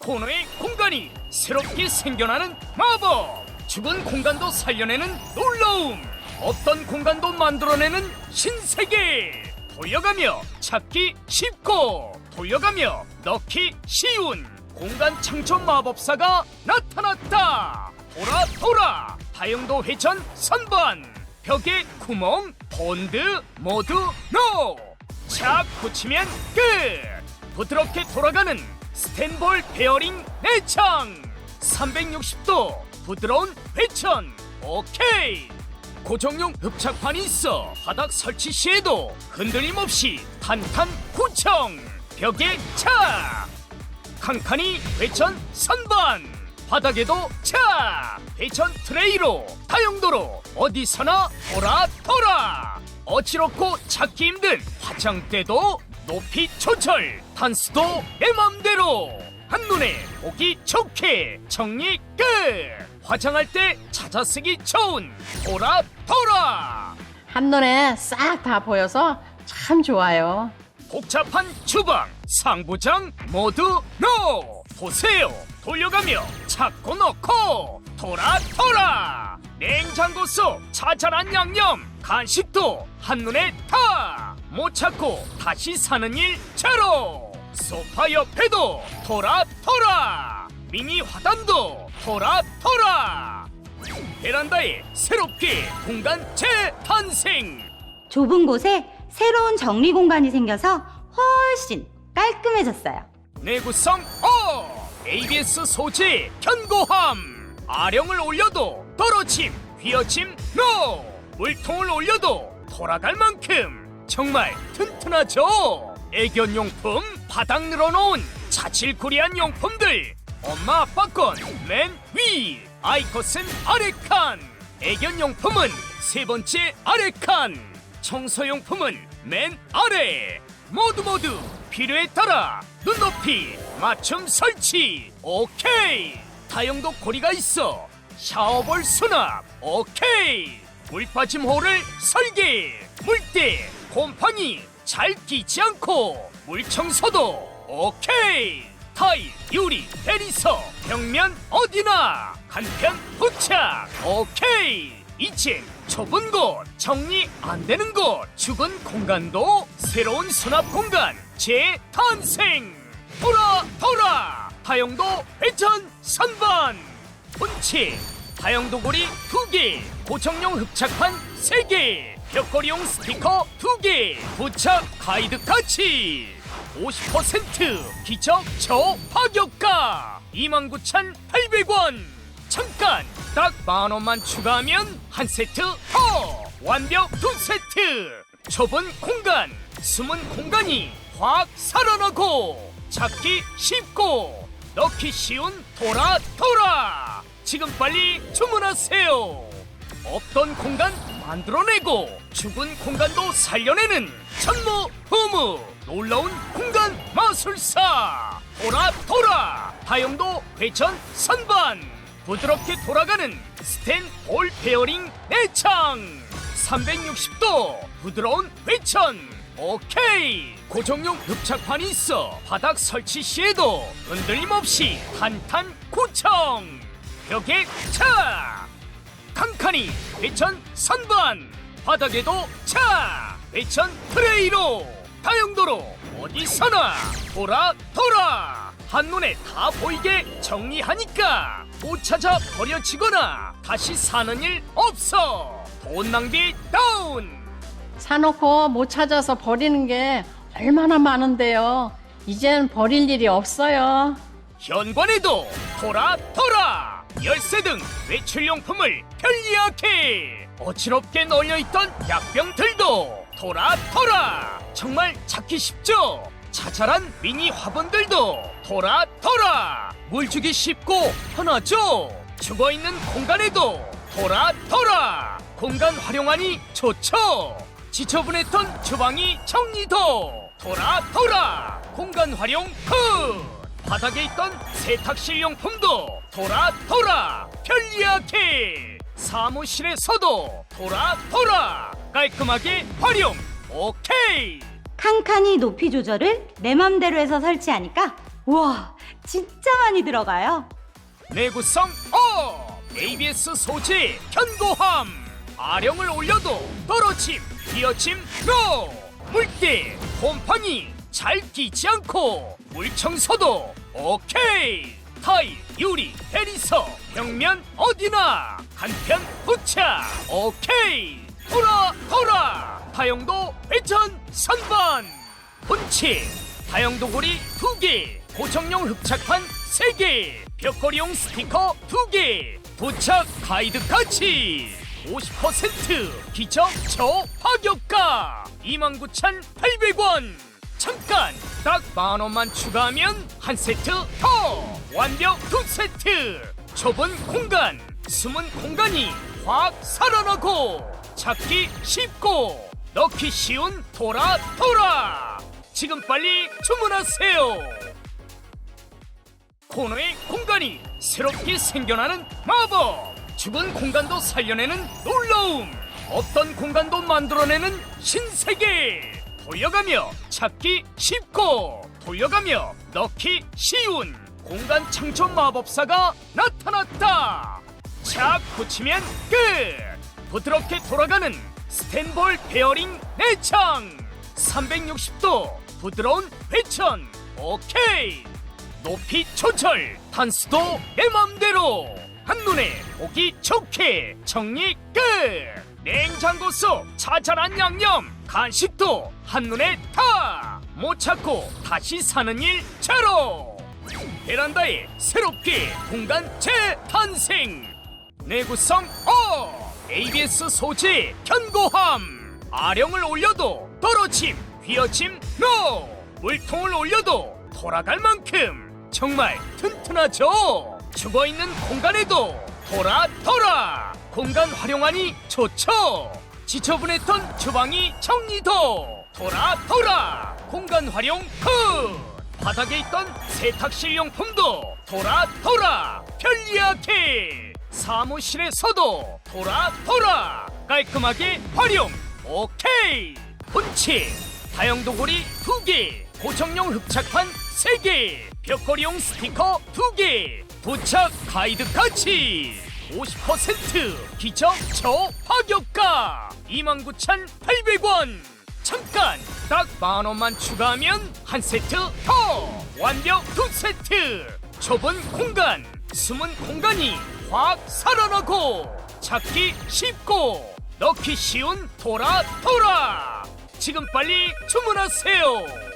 코너의 공간이 새롭게 생겨나는 마법. 죽은 공간도 살려내는 놀라움. 없던 공간도 만들어내는 신세계. 돌려가며 찾기 쉽고 돌려가며 넣기 쉬운 공간 창조 마법사가 나타났다. 돌아 돌아 다용도 회전 선반. 벽에 구멍 본드 모두 노! 착 붙이면 끝! 부드럽게 돌아가는 스탠볼 베어링 내창. 360도 부드러운 회전 오케이. 고정용 흡착판이 있어 바닥 설치 시에도 흔들림 없이 탄탄 구청. 벽에 착 칸칸이 회전 선반. 바닥에도 차. 회전 트레이로 다용도로 어디서나 돌아 돌아. 어지럽고 찾기 힘든 화장대도 높이 조절 단수도 내 맘대로 한눈에 보기 좋게 정리 끝 화장할 때 찾아 쓰기 좋은 돌아 돌아 한눈에 싹 다 보여서 참 좋아요. 복잡한 주방, 상부장 모두 노! 보세요! 돌려가며 찾고 넣고 돌아 돌아! 냉장고 속 자잘한 양념, 간식도 한눈에 다! 못 찾고 다시 사는 일 제로! 소파 옆에도 돌아 돌아! 미니 화단도 돌아 돌아! 베란다에 새롭게 공간 재탄생! 좁은 곳에 새로운 정리 공간이 생겨서 훨씬 깔끔해졌어요. 내구성 어 ABS 소재 견고함 아령을 올려도 떨어짐 휘어짐 노 물통을 올려도 돌아갈 만큼 정말 튼튼하죠? 애견용품 바닥 늘어놓은 자질구레한 용품들. 엄마 아빠 건 맨 위. 아이코스는 아래 칸. 애견용품은 세 번째 아래 칸. 청소용품은 맨 아래. 모두 모두 필요에 따라 눈높이 맞춤 설치. 오케이. 다용도 고리가 있어. 샤워볼 수납. 오케이. 물 빠짐 홀을 설계. 물때 곰팡이 잘 끼지 않고 물 청소도 오케이. 타일 유리 대리석 벽면 어디나 간편 부착. 오케이. 이젠 좁은 곳 정리 안 되는 곳 죽은 공간도 새로운 수납 공간 재탄생. 돌아 돌아. 다용도 회전 선반. 본체 다용도 고리 두개 고정용 흡착판 세개 벽걸이용 스티커 두개 부착 가이드까지 50% 기적 저파격가. 29,800원. 잠깐 딱 만원만 추가하면 한 세트 더. 완벽 두 세트. 좁은 공간 숨은 공간이 확 살아나고 찾기 쉽고 넣기 쉬운 도라 도라 지금 빨리 주문하세요. 없던 공간 만들어내고 죽은 공간도 살려내는 전무후무 놀라운 공간 마술사. 돌아 돌아. 다용도 회전 선반. 부드럽게 돌아가는 스탠 볼 베어링 내창. 360도 부드러운 회전 오케이. 고정용 흡착판이 있어 바닥 설치 시에도 흔들림 없이 탄탄 구청. 벽에 차 칸칸이 회전 선반 바닥에도 차 회전 트레이로 다용도로 어디서나 돌아 돌아 한눈에 다 보이게 정리하니까 못 찾아 버려지거나 다시 사는 일 없어 돈 낭비 다운 사놓고 못 찾아서 버리는 게 얼마나 많은데요. 이젠 버릴 일이 없어요. 현관에도 돌아 돌아 열쇠 등 외출용품을 편리하게 어지럽게 널려있던 약병들도 돌아 돌아! 정말 찾기 쉽죠? 자잘한 미니 화분들도 돌아 돌아! 물 주기 쉽고 편하죠? 죽어있는 공간에도 돌아 돌아! 공간 활용하니 좋죠? 지저분했던 주방이 정리도 돌아 돌아! 공간 활용 굿 바닥에 있던 세탁실 용품도 돌아 돌아 편리하게. 사무실에서도 돌아 돌아 깔끔하게 활용. 오케이. 칸칸이 높이 조절을 내 맘대로 해서 설치하니까 우와, 진짜 많이 들어가요. 내구성 업! ABS 소재 견고함! 아령을 올려도 떨어짐 비어짐 노 물때 곰팡이 잘 끼지 않고 물 청소도 오케이. 타일 유리 대리석 벽면 어디나. 간편 부착 오케이. 돌아 돌아. 다용도 회전 선반. 본체. 다용도 고리 2개. 고정용 흡착판 3개. 벽걸이용 스티커 2개. 도착 가이드까지. 50% 기적 저파격가. 29,800원 잠깐! 딱 만 원만 추가하면 한 세트 더! 완벽 두 세트! 좁은 공간 숨은 공간이 확 살아나고 찾기 쉽고 넣기 쉬운 도라 도라 지금 빨리 주문하세요! 코너의 공간이 새롭게 생겨나는 마법! 죽은 공간도 살려내는 놀라움! 없던 공간도 만들어내는 신세계 돌려가며 찾기 쉽고 돌려가며 넣기 쉬운 공간 창조 마법사가 나타났다. 착 붙이면 끝! 부드럽게 돌아가는 스텐볼 베어링 내창! 360도 부드러운 회전 오케이! 높이 조절! 단수도 내 맘대로! 한눈에 보기 좋게! 정리 끝! 냉장고 속 자잘한 양념 간식도 한눈에 다 못 찾고 다시 사는 일 제로! 베란다에 새롭게 공간 재탄생! 내구성 어 ABS 소재 견고함! 아령을 올려도 떨어짐 휘어짐 노! 물통을 올려도 돌아갈 만큼 정말 튼튼하죠? 죽어있는 공간에도 돌아 돌아! 공간 활용하니 좋죠 지저분했던 주방이 정리도. 돌아 돌아. 공간 활용 굿 바닥에 있던 세탁실 용품도 돌아 돌아. 편리하게. 사무실에서도 돌아 돌아. 깔끔하게 활용. 오케이. 본체. 다용도 고리 2개. 고정용 흡착판 3개. 벽걸이용 스티커 2개. 도착 가이드까지 50% 기적 저파격가 29,800원. 잠깐 딱 만원만 추가하면 한 세트 더. 완벽 두 세트. 좁은 공간 숨은 공간이 확 살아나고 찾기 쉽고 넣기 쉬운 도라 도라 지금 빨리 주문하세요